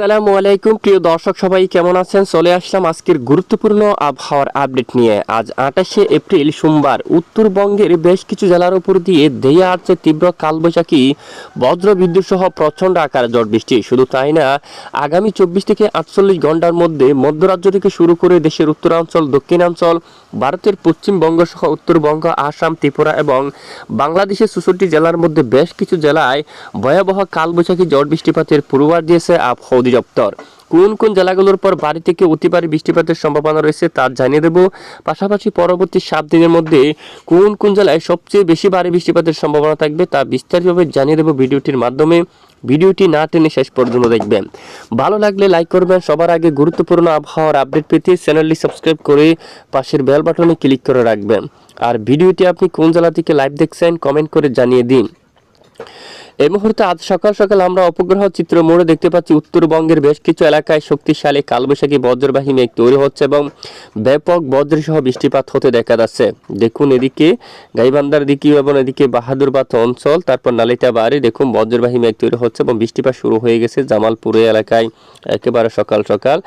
আসসালামু আলাইকুম। প্রিয় দর্শক, সবাই কেমন আছেন? চলে আসলাম আজকের গুরুত্বপূর্ণ আবহাওয়ার আপডেট নিয়ে। আজ আঠাশে এপ্রিল সোমবার, উত্তরবঙ্গের বেশ কিছু জেলার উপর দিয়ে দেয়া আছে তীব্র কালবৈশাখী বজ্র বিদ্যুৎ সহ প্রচণ্ড আকারে ঝড় বৃষ্টি। শুধু তাই না, আগামী চব্বিশ থেকে আটচল্লিশ ঘণ্টার মধ্যে মধ্যরাজ্য থেকে শুরু করে দেশের উত্তরাঞ্চল, দক্ষিণাঞ্চল, ভারতের পশ্চিমবঙ্গ সহ উত্তরবঙ্গ, আসাম, ত্রিপুরা এবং বাংলাদেশের চৌষট্টি জেলার মধ্যে বেশ কিছু জেলায় ভয়াবহ কালবৈশাখী ঝড় বৃষ্টিপাতের পূর্বাভাস দিয়েছে আবহাওয়া অধিদপ্তর। কোন কোন জেলাগুলোর পর বাড়ি থেকে অতি ভারী বৃষ্টিপাতের সম্ভাবনা রয়েছে তা জানিয়ে দেব। পাশাপাশি পরবর্তী সাত দিনের মধ্যে কোন কোন জেলায় সবচেয়ে বেশি ভারী বৃষ্টিপাতের সম্ভাবনা থাকবে তা বিস্তারিতভাবে জানিয়ে দেব ভিডিওটির মাধ্যমে। ভিডিওটি না টেনে শেষ পর্যন্ত দেখবেন। ভালো লাগলে লাইক করবেন। সবার আগে গুরুত্বপূর্ণ আবহাওয়ার আপডেট পেতে চ্যানেলটি সাবস্ক্রাইব করে পাশের বেল বাটনে ক্লিক করে রাখবেন। আর ভিডিওটি আপনি কোন জেলা থেকে লাইভ দেখছেন, কমেন্ট করে জানিয়ে দিন। এই মুহূর্তে আজ সকাল সকাল আমরা অপগ্রহ চিত্র মোড়ে দেখতে পাচ্ছি উত্তরবঙ্গের বেশ কিছু এলাকায় শক্তিশালী কালবৈশাখী বজ্রবাহী মেঘ তৈরি হচ্ছে এবং ব্যাপক বজ্রসহ বৃষ্টিপাত হতে দেখা যাচ্ছে। দেখুন এদিকে গাইবান্ধার দিকে এবং এদিকে বাহাদুরবাদ অঞ্চল, তারপর নালিতা বাড়ি দেখুন বজ্রবাহী মেঘ তৈরি হচ্ছে এবং বৃষ্টিপাত শুরু হয়ে গেছে জামালপুরে এলাকায় একেবারে সকাল সকাল।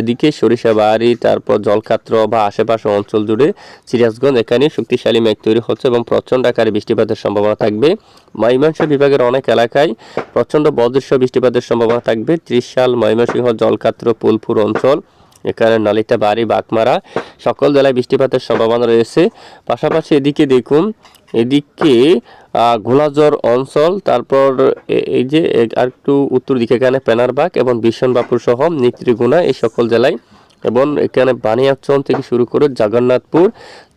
এদিকে সরিষা বাড়ি তারপর জলকাত্র বা আশেপাশে অঞ্চল জুড়ে সিরাজগঞ্জ, এখানে শক্তিশালী মেঘ তৈরি হচ্ছে এবং প্রচণ্ড আকারে বৃষ্টিপাতের সম্ভাবনা থাকবে। ময়মনসিংহ বিভাগের অনেক এলাকায় প্রচণ্ড বজ্রসহ বৃষ্টিপাতের সম্ভাবনা থাকবে। ত্রিশাল, ময়মনসিংহ, জলকাত্র, পুলপুর অঞ্চল এখানে নালিতা, বাড়ি বাঘমারা সকল জেলায় বৃষ্টিপাতের সম্ভাবনা রয়েছে। পাশাপাশি এদিকে দেখুন, এদিকে ঘোলাজর অঞ্চল, তারপর এই যে আর একটু উত্তর দিকে, এখানে পেনারবাগ এবং বিশনবাপুর সহ নিত্রিগুণা এই সকল জেলায় এবং এখানে বানিয়াচল থেকে শুরু করে জগন্নাথপুর,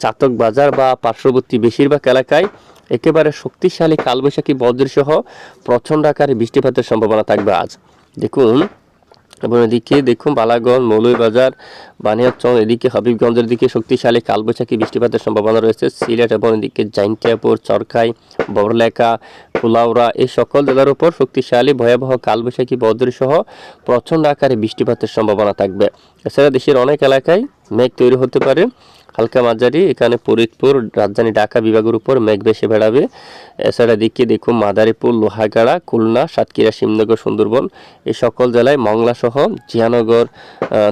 চাতক বাজার বা পার্শ্ববর্তী বেশিরভাগ এলাকায় একেবারে শক্তিশালী কালবৈশাখী বজ্রসহ প্রচণ্ড আকারে বৃষ্টিপাতের সম্ভাবনা থাকবে আজ। দেখুন, এবং এদিকে দেখুন বালাগঞ্জ, মৌলভীবাজার বানিয়াচং এদিকে হবিবগঞ্জের দিকে শক্তিশালী কালবৈশাখী বৃষ্টিপাতের সম্ভাবনা রয়েছে। সিলেট এবং এদিকে জাইন্টিয়াপুর চরকাই বড়লেখা কুলাউড়া এই সকল জেলার উপর শক্তিশালী, ভয়াবহ, কালবৈশাখী, বজ্রসহ প্রচণ্ড আকারে বৃষ্টিপাতের সম্ভাবনা থাকবে। এছাড়া দেশের অনেক এলাকায় মেঘ তৈরি হতে পারে। হালকা মাঝারি, এখানে ফরিদপুর, রাজধানী ঢাকা বিভাগের উপর মেঘ বেশি বেড়াবে। এছাড়া দিকে দেখুন মাদারীপুর, লোহাগাড়া, খুলনা, সাতক্ষীরা শিবনগর সুন্দরবন, এই সকল জেলায় মংলা সহ জিয়ানগর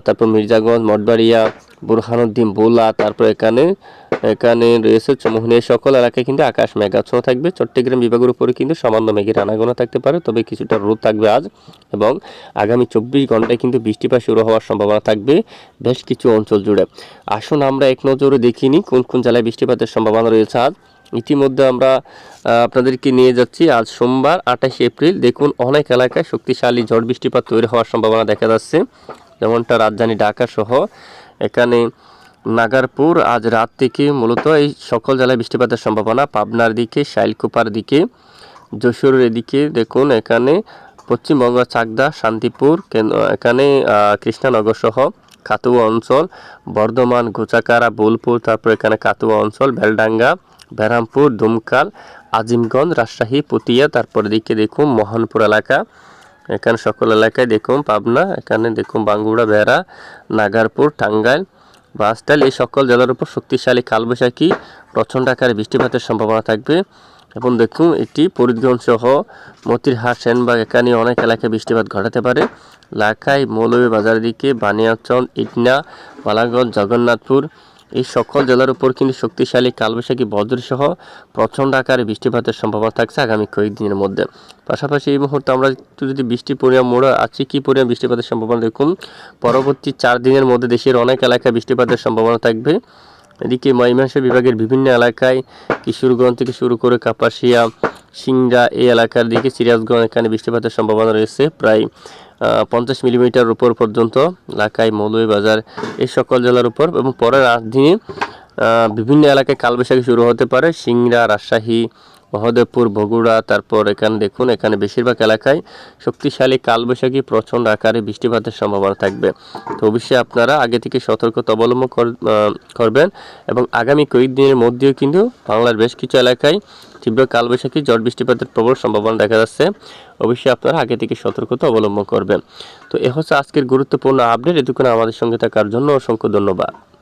তারপর মির্জাগঞ্জ, মঠবাড়িয়া বুরহানুদ্দিন বোলা, তারপর এখানে এখানে রয়েছে চমোহনী সকল এলাকায় কিন্তু আকাশ মেঘাচ্ছন্ন থাকবে। চট্টগ্রাম বিভাগের উপরে কিন্তু সামান্য মেঘের আনাগোনা থাকতে পারে, তবে কিছুটা রোদ থাকবে আজ এবং আগামী চব্বিশ ঘন্টায় কিন্তু বৃষ্টিপাত শুরু হওয়ার সম্ভাবনা থাকবে বেশ কিছু অঞ্চল জুড়ে। আসুন আমরা এক নজরে দেখিনি কোন কোন জেলায় বৃষ্টিপাতের সম্ভাবনা রয়েছে আজ। ইতিমধ্যে আমরা আপনাদেরকে নিয়ে যাচ্ছি আজ সোমবার আঠাশে এপ্রিল। দেখুন, অনেক এলাকায় শক্তিশালী ঝড় বৃষ্টিপাত তৈরি হওয়ার সম্ভাবনা দেখা যাচ্ছে। যেমনটা রাজধানী ঢাকা সহ এখানে নাগারপুর আজ রাত থেকে মূলত এই সকল জেলায় বৃষ্টিপাতের সম্ভাবনা। পাবনার দিকে, শাইলকুপার দিকে, যশোরের এদিকে দেখুন, এখানে পশ্চিমবঙ্গ, চাকদা, শান্তিপুর এখানে কৃষ্ণনগর সহ কাতুয়া অঞ্চল, বর্ধমান, গোচাকারা, বোলপুর, তারপর এখানে কাতুয়া অঞ্চল, বেলডাঙ্গা, বেরামপুর, দুমকাল, আজিমগঞ্জ, রাজশাহী পুতিয়া তারপর দিকে দেখুন, মোহনপুর এলাকা। এখানে সকল এলাকায় দেখুন পাবনা, এখানে দেখুন বাঙ্গুড়া বেড়া নাগারপুর, টাঙ্গাইল বাসটাইল এই সকল জেলার উপর শক্তিশালী কালবৈশাখী প্রচণ্ড আকারে বৃষ্টিপাতের সম্ভাবনা থাকবে। এবং দেখুন, এটি ফরিদগঞ্জ সহ মতিরহাট, সেনবাগ, এখানে অনেক এলাকায় বৃষ্টিপাত ঘটাতে পারে। লাখাই মৌলভীবাজার দিকে, বানিয়াচল, ইটনা, বালাগঞ্জ, জগন্নাথপুর এই সকল জেলার উপর কিন্তু শক্তিশালী কালবৈশাখী বজ্রসহ প্রচণ্ড আকারে বৃষ্টিপাতের সম্ভাবনা থাকছে আগামী কয়েকদিনের মধ্যে। পাশাপাশি এই মুহূর্তে আমরা একটু যদি বৃষ্টি পরিমাণ মোড়া আছে, কি পরিমাণ বৃষ্টিপাতের সম্ভাবনা দেখুন? পরবর্তী চার দিনের মধ্যে দেশের অনেক এলাকায় বৃষ্টিপাতের সম্ভাবনা থাকবে। এদিকে ময়মনসিংহ বিভাগের বিভিন্ন এলাকায় কিশোরগঞ্জ থেকে শুরু করে কাপাসিয়া, সিংড়া এই এলাকার দিকে সিরাজগঞ্জ এখানে বৃষ্টিপাতের সম্ভাবনা রয়েছে। প্রায় পঞ্চাশ মিলিমিটার উপর পর্যন্ত এলাকায় মৌলভীবাজার এই সকল জেলার উপর এবং পরের আট দিনে বিভিন্ন এলাকায় কালবৈশাখী শুরু হতে পারে। সিংড়া, রাজশাহী মহদেবপুর, বগুড়া, তারপর এখানে দেখুন, এখানে বেশিরভাগ এলাকায় শক্তিশালী কালবৈশাখী প্রচণ্ড আকারে বৃষ্টিপাতের সম্ভাবনা থাকবে। তো অবশ্যই আপনারা আগে থেকে সতর্কতা অবলম্বন কর- করবেন এবং আগামী কয়েকদিনের মধ্যেও কিন্তু বাংলার বেশ কিছু এলাকায় তীব্র কালবৈশাখী ঝড় বৃষ্টিপাতের প্রবল সম্ভাবনা দেখা যাচ্ছে। অবশ্যই আপনারা আগে থেকে সতর্কতা অবলম্বন করবেন। তো এ হচ্ছে আজকের গুরুত্বপূর্ণ আপডেট। এতক্ষণ আমাদের সঙ্গে থাকার জন্য অসংখ্য ধন্যবাদ।